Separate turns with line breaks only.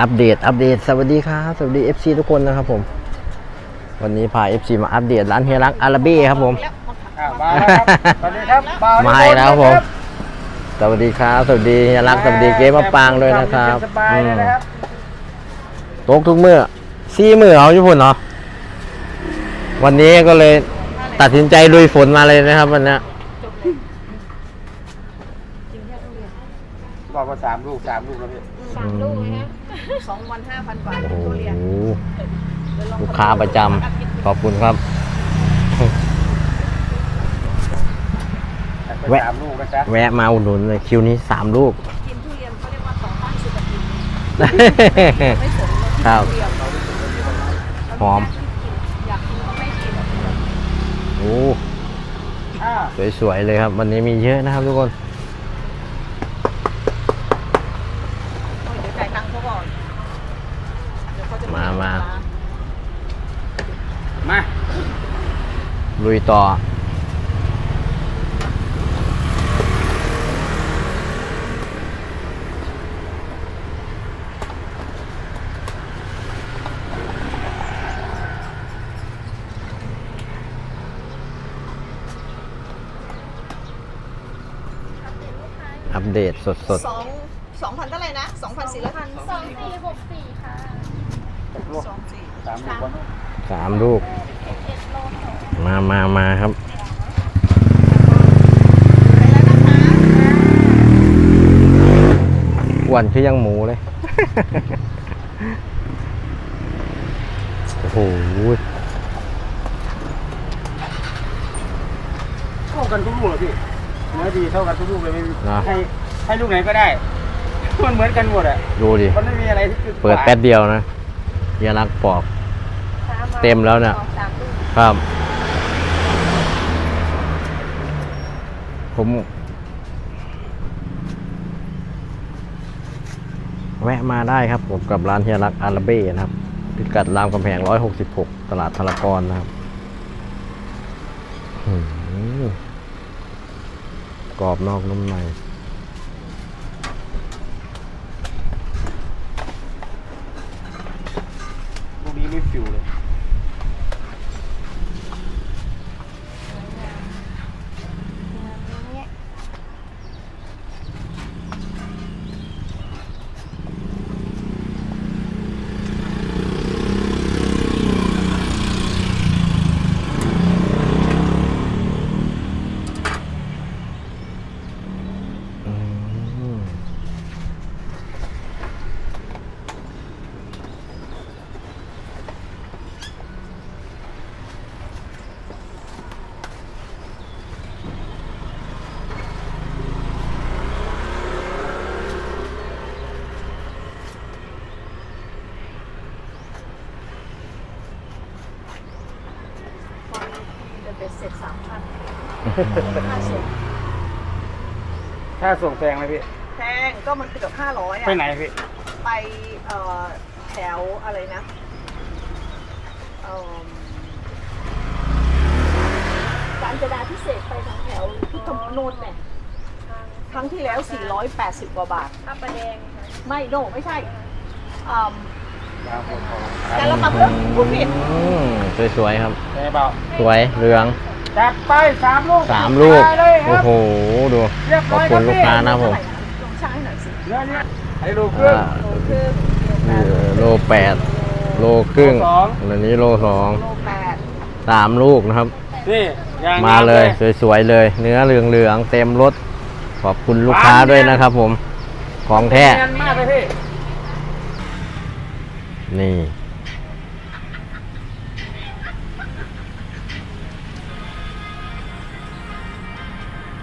อัปเดต อัปเดต สวัสดีครับ สวัสดี FC ทุกคนนะครับผม วันนี้พา FC มาอัปเดตร้านเฮียรักอาราเบ้ครับผม
อ่ามาแล้วครับสวัสดีครับบ่ว
มาอีกแล้วครับผม สวัสดีครับ สวัสดีเฮียรัก สวัสดีเก๊มะปางด้วยนะครับ
สบายเลยนะครับ
ตกทุกเมื่อซี่มือเอาญี่ปุ่นเนาะวันนี้ก็เลยตัดสินใจลุยฝนมาเลยนะครับวันเนี้ย
บอกว่าสามลูกสามลูกแล้วพี่
สามลูกนะฮะสองวันห้าพันบาท
โอ้โห
ทุเรียนเดี๋ยวลอง
ลูกค้าประจำขอบคุณครับ
ไป
แวะ
สามลูกนะจ๊ะ
แวะมาอุดหนุนเลยคิวนี้สามลูก
กินทุเรียนเขาเรียกว่าต่อต้านสุขภาพไม่สนเลย
ครับ
ทุเรียน
หอม
อยากกินก็ไม่กิน
โอ้
อ่า
สวยๆเลยครับ วันนี้มีเยอะนะครับทุกคน
โอ้ยเดี๋ยวจ่ายตังค์เขาก่อนเดี๋ยวเขาจะ
มามา
มา
ลุยต่อ อัปเดตสด
สองสองพันเท่าไหร่นะสองพันสี่ร้อยพัน
สองสี่หกสี่ค่ะ
หกลูก
สองสี่
สามลูกวะ
ๆสามลูก มามามาครับ
ไปแล้วนะคะ
อ้วนคือยังหมูเลย โอ้โห
เท่ากันทุกลูกเหรอพี่เนื้อดีเท่ากันทุกลูกเลยไม่มี
นะ
ให้ให้ลูกไหนก็ได้ มันเหมือนกันหมดอะ
ดูดิ
มันไม่มีอะไรที่คือ
เปิดแป๊บเดียวนะเฮียรักปอก เต็มแล้วเนี่ย
สามลูก
ครับ ผมแวะมาได้ครับผมกับร้านเฮียรักอาราเบ้นะครับพิกัดรามคำแพง 166 ตลาดธารกรนะครับกรอบนอกนุ่มใน
ลูกนี้ไม่ฟิวเลย
อืม
จะเป็นเสร็จสามพันค่าส่ง
ถ้าส่งแพงไหมพี่
แพงก็มันเกือบห้าร้อยอะ
ไปไหนพี่
ไปเอ่อแถวอะไรนะเอิ่มการจนาพิเศษไปทางแถวพุทธมณฑลเนี่ยครั้งที่แล้ว 480 กว่าบาท
ข้าวปลาแดงค่ะ
ไม่โนไม่ใช่อืม
ยาวคนของ
แต่ละมังเรื่องพูดผิด
อืมสวยๆครับ
แค่เบา
สวยเหลือง
จัดไปสามลูก
สามลูก
ไปเลยค
โอ้
รับ
โห ดู
เรียบ
ข
ร้
อบ
อย
คุณ
ครับ
ลูกค้านะผม
เท่าไหร่นะลองช่างให้หน่อยสิ
เนื้อเนี้ยให้ลูกครึ่ง
อ่า
โลครึ่ง
เออโลแปดโลครึ่ง
โลสอง
อันนี้โลสอง
โลแปด
สามลูกนะครับ
นี่ยาง
มาเลยสวยๆเลย เนื้อเหลืองๆเต็มรถ ขอบคุณลูกค้าด้วยนะครับผม ของแท้
เนียนมากเลยพี่
นี่